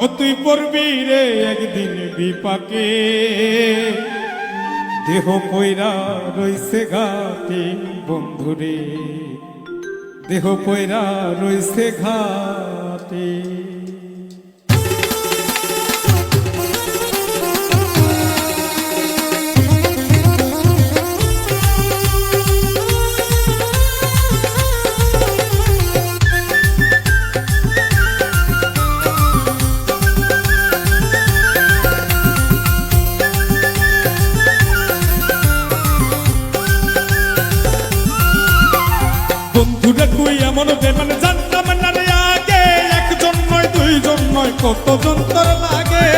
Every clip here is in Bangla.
ও তুই পড়বি রে একদিন বিপাকে। দেহ কইরা রইছে ঘাটে বন্ধুরে। দেহ কইরা রইছে ঘাটে। দুইজন নয় লাগে?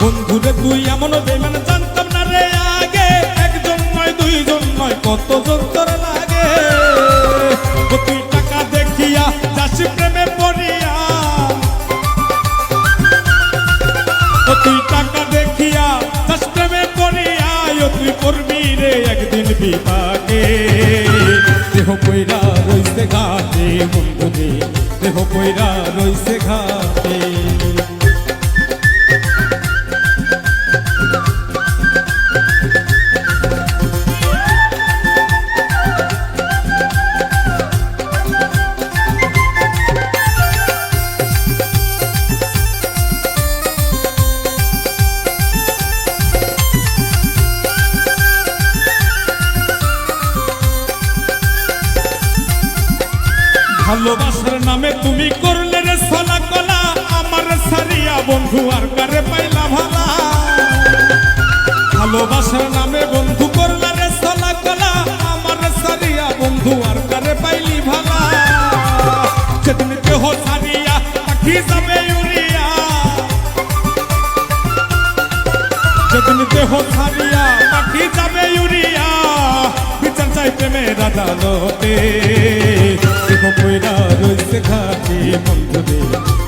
বন্ধুরে, তুই এমন বেমান জানতাম না রে আগে। একজন নয়, দুইজন নয় কতজন তোর লাগে? তুই টাকা দেখিয়া যাসি প্রেমে পড়িয়া। তুই টাকা দেখিয়া যাস প্রেমে পড়িয়া। তুই করবি রে একদিন বিপাকে। দেহ কইরা রইছে ঘাটে বন্ধুরে। দেহ কইরা রইছে ঘাটে। ভালোবাসার নামে তুমি করলে রে সলা কলা। আমার সারিয়া বন্ধু আর কারে পাইলা ভালা? ভালোবাসার নামে বন্ধু করলে রে সলা কলা। আমার সারিয়া বন্ধু আর কারে পাইলি ভালা? সেদিন দেহ সারিয়া পাখি যাবে যেদিন দেহ ছাড়িয়া পাখি যাবে ইউরিয়া চাই প্রেমের আদালতে দেহ কইরা রইছে ঘাটে বন্ধুরে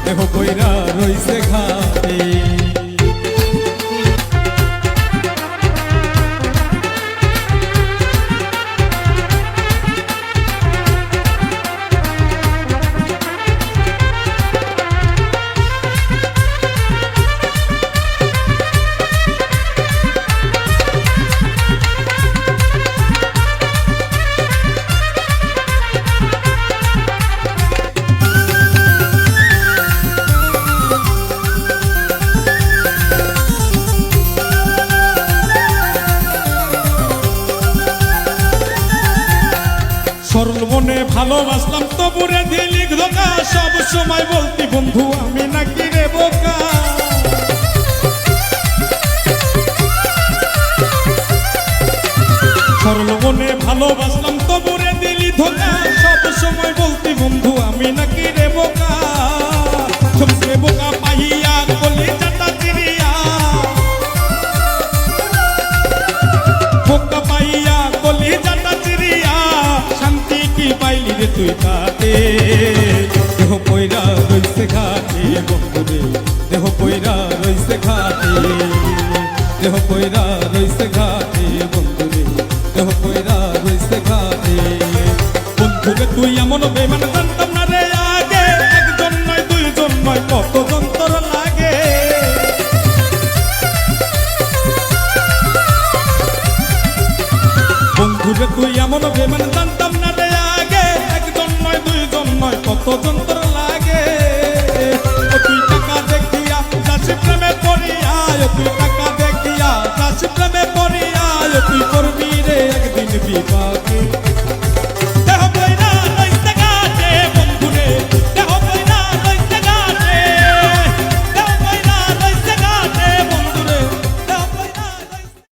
দেহ কইরা রইছে ঘাটে মনে ভালোবাসলাম তবুরে দিলি ধোকা সব সময় বলতি, বন্ধু, আমি নাকি রে বোকা? সরল মনে ভালোবাসলাম তবুরে দিলি ধোকা সব সময় বলতি, বন্ধু, আমি নাকি রে তুই তাতে। দেহ পয়রা রইছে ঘাটে, বন্ধুরে। দেহ পয়রা রইছে ঘাটে। দেহ পয়রা রইছে ঘাটে, বন্ধুরে। দেহ পয়রা রইছে ঘাটে। বন্ধুরে, তুই এমন বেমান জানতাম না রে আগে। একজন নয়, দুইজন নয়, কত যন্ত্র লাগে। বন্ধুরে, তুই এমন বেমান জানতাম না কত যন্ত্র লাগে? তুই টাকা দেখিয়া চাষি প্রেমে পড়িয়া তুই টাকা দেখিয়া চাষি প্রেমে পড়িয়া তুই করবি রে একদিন বিপাকে।